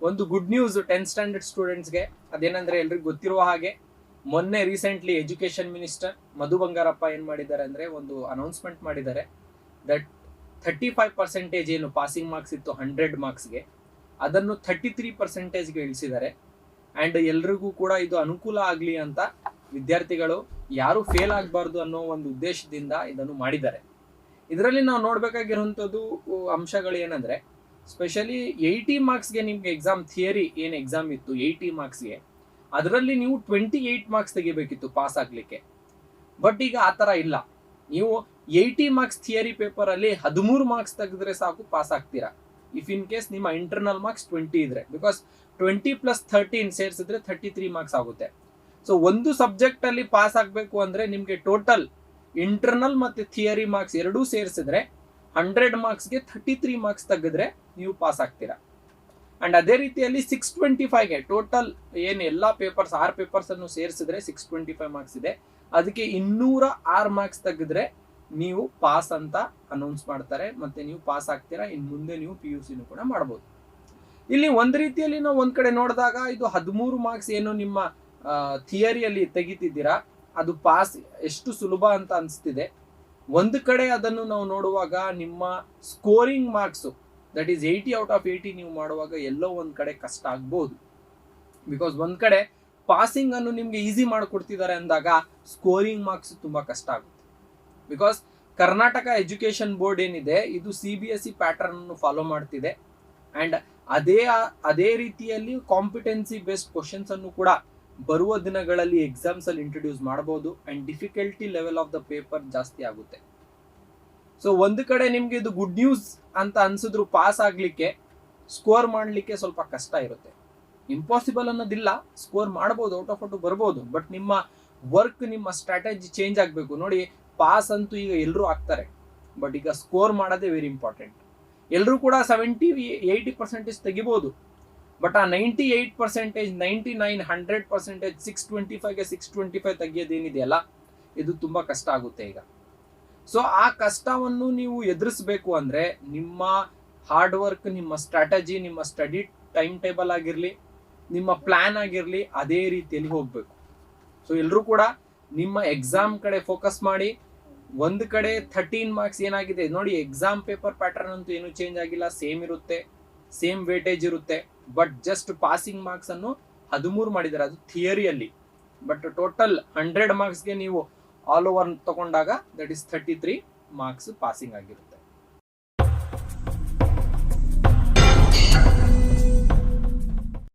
ಒಂದು good news tenth standard ಸ್ಟೂಡೆಂಟ್ಸ್ಗೆ ಅದೇನಂದ್ರೆ ಎಲ್ರಿಗೂ ಗೊತ್ತಿರುವ ಹಾಗೆ ಮೊನ್ನೆ recently education minister Madhu Bangarappa ಏನ್ ಮಾಡಿದ್ದಾರೆ ಅಂದ್ರೆ ಒಂದು ಅನೌನ್ಸ್ಮೆಂಟ್ ಮಾಡಿದ್ದಾರೆ ದಟ್ ಥರ್ಟಿ ಫೈವ್ ಪರ್ಸೆಂಟೇಜ್ ಏನು ಪಾಸಿಂಗ್ ಮಾರ್ಕ್ಸ್ ಇತ್ತು ಹಂಡ್ರೆಡ್ ಮಾರ್ಕ್ಸ್ಗೆ ಅದನ್ನು ಥರ್ಟಿ ತ್ರೀ ಪರ್ಸೆಂಟೇಜ್ಗೆ ಇಳಿಸಿದ್ದಾರೆ. ಆ್ಯಂಡ್ ಎಲ್ರಿಗೂ ಕೂಡ ಇದು ಅನುಕೂಲ ಆಗಲಿ ಅಂತ ವಿದ್ಯಾರ್ಥಿಗಳು ಯಾರು ಫೇಲ್ ಆಗಬಾರ್ದು ಅನ್ನೋ ಒಂದು ಉದ್ದೇಶದಿಂದ ಇದನ್ನು ಮಾಡಿದ್ದಾರೆ. ಇದರಲ್ಲಿ ನಾವು ನೋಡಬೇಕಾಗಿರುವಂಥದ್ದು ಅಂಶಗಳು ಏನಂದ್ರೆ ಸ್ಪೆಷಲಿ ಏಯ್ಟಿ ಮಾರ್ಕ್ಸ್ಗೆ ನಿಮ್ಗೆ ಎಕ್ಸಾಮ್ ಥಿಯರಿ ಏನು ಎಕ್ಸಾಮ್ ಇತ್ತು ಏಯ್ಟಿ ಮಾರ್ಕ್ಸ್ಗೆ ಅದರಲ್ಲಿ ನೀವು ಟ್ವೆಂಟಿ ಏಯ್ಟ್ ಮಾರ್ಕ್ಸ್ ತೆಗಿಬೇಕಿತ್ತು ಪಾಸ್ ಆಗ್ಲಿಕ್ಕೆ. ಬಟ್ ಈಗ ಆ ಥರ ಇಲ್ಲ. ನೀವು ಏಯ್ಟಿ ಮಾರ್ಕ್ಸ್ ಥಿಯರಿ ಪೇಪರ್ ಅಲ್ಲಿ ಹದಿಮೂರು ಮಾರ್ಕ್ಸ್ ತೆಗೆದ್ರೆ ಸಾಕು ಪಾಸ್ ಆಗ್ತೀರಾ? ಇಫ್ ಇನ್ ಕೇಸ್ ನಿಮ್ಮ ಇಂಟರ್ನಲ್ ಮಾರ್ಕ್ಸ್ ಟ್ವೆಂಟಿ ಇದ್ರೆ. ಬಿಕಾಸ್ ಟ್ವೆಂಟಿ ಪ್ಲಸ್ ಥರ್ಟೀನ್ ಸೇರಿಸಿದ್ರೆ ಥರ್ಟಿ ತ್ರೀ ಮಾರ್ಕ್ಸ್ ಆಗುತ್ತೆ. ಸೊ ಒಂದು ಸಬ್ಜೆಕ್ಟ್ ಅಲ್ಲಿ ಪಾಸ್ ಆಗಬೇಕು ಅಂದ್ರೆ ನಿಮಗೆ ಟೋಟಲ್ ಇಂಟರ್ನಲ್ ಮತ್ತೆ ಥಿಯರಿ ಮಾರ್ಕ್ಸ್ ಎರಡೂ ಸೇರಿಸಿದ್ರೆ ಹಂಡ್ರೆಡ್ ಮಾರ್ಕ್ಸ್ಗೆ ಥರ್ಟಿ ತ್ರೀ ಮಾರ್ಕ್ಸ್ ತೆಗೆದ್ರೆ ನೀವು ಪಾಸ್ ಆಗ್ತೀರಾ. ಅಂಡ್ ಅದೇ ರೀತಿಯಲ್ಲಿ ಸಿಕ್ಸ್ ಟ್ವೆಂಟಿ ಫೈವ್ಗೆ ಟೋಟಲ್ ಏನು ಎಲ್ಲ ಪೇಪರ್ಸ್ ಆರು ಪೇಪರ್ಸ್ ಅನ್ನು ಸೇರಿಸಿದ್ರೆ ಸಿಕ್ಸ್ ಟ್ವೆಂಟಿ ಫೈವ್ ಮಾರ್ಕ್ಸ್ ಇದೆ. ಅದಕ್ಕೆ ಇನ್ನೂರ ಆರು ಮಾರ್ಕ್ಸ್ ತೆಗೆದ್ರೆ ನೀವು ಪಾಸ್ ಅಂತ ಅನೌನ್ಸ್ ಮಾಡ್ತಾರೆ. ಮತ್ತೆ ನೀವು ಪಾಸ್ ಆಗ್ತೀರಾ. ಇನ್ನು ಮುಂದೆ ನೀವು ಪಿ ಯು ಸಿನೂ ಕೂಡ ಮಾಡ್ಬೋದು. ಇಲ್ಲಿ ಒಂದು ರೀತಿಯಲ್ಲಿ ನಾವು ಒಂದು ಕಡೆ ನೋಡಿದಾಗ ಇದು ಹದಿಮೂರು ಮಾರ್ಕ್ಸ್ ಏನು ನಿಮ್ಮ ಥಿಯರಿಯಲ್ಲಿ ತೆಗಿತಿದ್ದೀರಾ. ಅದು ಪಾಸ್ ಎಷ್ಟು ಸುಲಭ ಅಂತ ಅನಿಸ್ತಿದೆ. ಒಂದು ಕಡೆ ಅದನ್ನು ನಾವು ನೋಡುವಾಗ ನಿಮ್ಮ scoring marks that is eighty out of eighty ನೀವು ಮಾಡುವಾಗ ಎಲ್ಲೋ ಒಂದು ಕಡೆ ಕಷ್ಟ ಆಗ್ಬೋದು. ಬಿಕಾಸ್ ಒಂದು ಕಡೆ ಪಾಸಿಂಗ್ ಅನ್ನು ನಿಮಗೆ ಈಸಿ ಮಾಡಿಕೊಡ್ತಿದ್ದಾರೆ ಅಂದಾಗ ಸ್ಕೋರಿಂಗ್ ಮಾರ್ಕ್ಸ್ ತುಂಬಾ ಕಷ್ಟ ಆಗುತ್ತೆ. ಬಿಕಾಸ್ ಕರ್ನಾಟಕ ಎಜುಕೇಷನ್ ಬೋರ್ಡ್ ಏನಿದೆ, ಇದು C B S E pattern ಅನ್ನು ಫಾಲೋ ಮಾಡ್ತಿದೆ. ಅಂಡ್ ಅದೇ ಅದೇ ರೀತಿಯಲ್ಲಿ ಕಾಂಪಿಟೆನ್ಸಿ ಬೇಸ್ಡ್ ಕ್ವಶನ್ಸ್ ಅನ್ನು ಕೂಡ ಬರುವ ದಿನಗಳಲ್ಲಿ ಎಕ್ಸಾಮ್ಸ್ ಅಲ್ಲಿ ಇಂಟ್ರೊಡ್ಯೂಸ್ ಮಾಡಬಹುದು and difficulty level of the paper ಜಾಸ್ತಿ ಆಗುತ್ತೆ. ಸೊ ಒಂದು ಕಡೆ ನಿಮ್ಗೆ ಇದು ಗುಡ್ ನ್ಯೂಸ್ ಅಂತ ಅನ್ಸಿದ್ರು ಪಾಸ್ ಆಗ್ಲಿಕ್ಕೆ ಸ್ಕೋರ್ ಮಾಡ್ಲಿಕ್ಕೆ ಸ್ವಲ್ಪ ಕಷ್ಟ ಇರುತ್ತೆ. ಇಂಪಾಸಿಬಲ್ ಅನ್ನೋದಿಲ್ಲ ಸ್ಕೋರ್ ಮಾಡ್ಬೋದು ಔಟ್ ಆಫ್ ಔಟ್ ಬರ್ಬೋದು ಬಟ್ ನಿಮ್ಮ ವರ್ಕ್ ನಿಮ್ಮ ಸ್ಟ್ರಾಟಜಿ ಚೇಂಜ್ ಆಗಬೇಕು. ನೋಡಿ ಪಾಸ್ ಅಂತೂ ಈಗ ಎಲ್ಲರೂ ಆಗ್ತಾರೆ ಬಟ್ ಈಗ ಸ್ಕೋರ್ ಮಾಡೋದೇ ವೆರಿ ಇಂಪಾರ್ಟೆಂಟ್ ಎಲ್ಲರೂ ಕೂಡ ಸೆವೆಂಟಿ ಏಯ್ಟಿ ಪರ್ಸೆಂಟೇಜ್ ತೆಗಿಬೋದು. ಬಟ್ ಆ ninety eight percentage ninety nine hundred percentage six twenty ಫೈವ್ಗೆ six twenty five ತೆಗಿಯೋದೇನಿದೆಯಲ್ಲ, ಇದು ತುಂಬ ಕಷ್ಟ ಆಗುತ್ತೆ ಈಗ. ಸೊ ಆ ಕಷ್ಟವನ್ನು ನೀವು ಎದುರಿಸಬೇಕು ಅಂದರೆ ನಿಮ್ಮ ಹಾರ್ಡ್ ವರ್ಕ್ ನಿಮ್ಮ ಸ್ಟ್ರಾಟಜಿ ನಿಮ್ಮ ಸ್ಟಡಿ ಟೈಮ್ ಟೇಬಲ್ ಆಗಿರಲಿ, ನಿಮ್ಮ ಪ್ಲ್ಯಾನ್ ಆಗಿರಲಿ, ಅದೇ ರೀತಿಯಲ್ಲಿ ಹೋಗಬೇಕು. ಸೊ ಎಲ್ಲರೂ ಕೂಡ ನಿಮ್ಮ ಎಕ್ಸಾಮ್ ಕಡೆ ಫೋಕಸ್ ಮಾಡಿ, ಒಂದು ಕಡೆ ಥರ್ಟೀನ್ ಮಾರ್ಕ್ಸ್ ಏನಾಗಿದೆ, ನೋಡಿ ಎಕ್ಸಾಮ್ ಪೇಪರ್ ಪ್ಯಾಟರ್ನ್ ಅಂತೂ ಏನು ಚೇಂಜ್ ಆಗಿಲ್ಲ ಸೇಮ್ ಇರುತ್ತೆ ಸೇಮ್ ವೇಟೇಜ್ ಇರುತ್ತೆ. ಬಟ್ ಜಸ್ಟ್ ಪಾಸಿಂಗ್ ಮಾರ್ಕ್ಸ್ ಅನ್ನು ಹದಿಮೂರು ಮಾಡಿದ್ದಾರೆ ಅದು ಥಿಯರಿಯಲ್ಲಿ ಬಟ್ ಟೋಟಲ್ ಹಂಡ್ರೆಡ್ ಮಾರ್ಕ್ಸ್ಗೆ ನೀವು ಆಲ್ ಓವರ್ ತಗೊಂಡಾಗ that is thirty three marks passing ಆಗಿರುತ್ತೆ.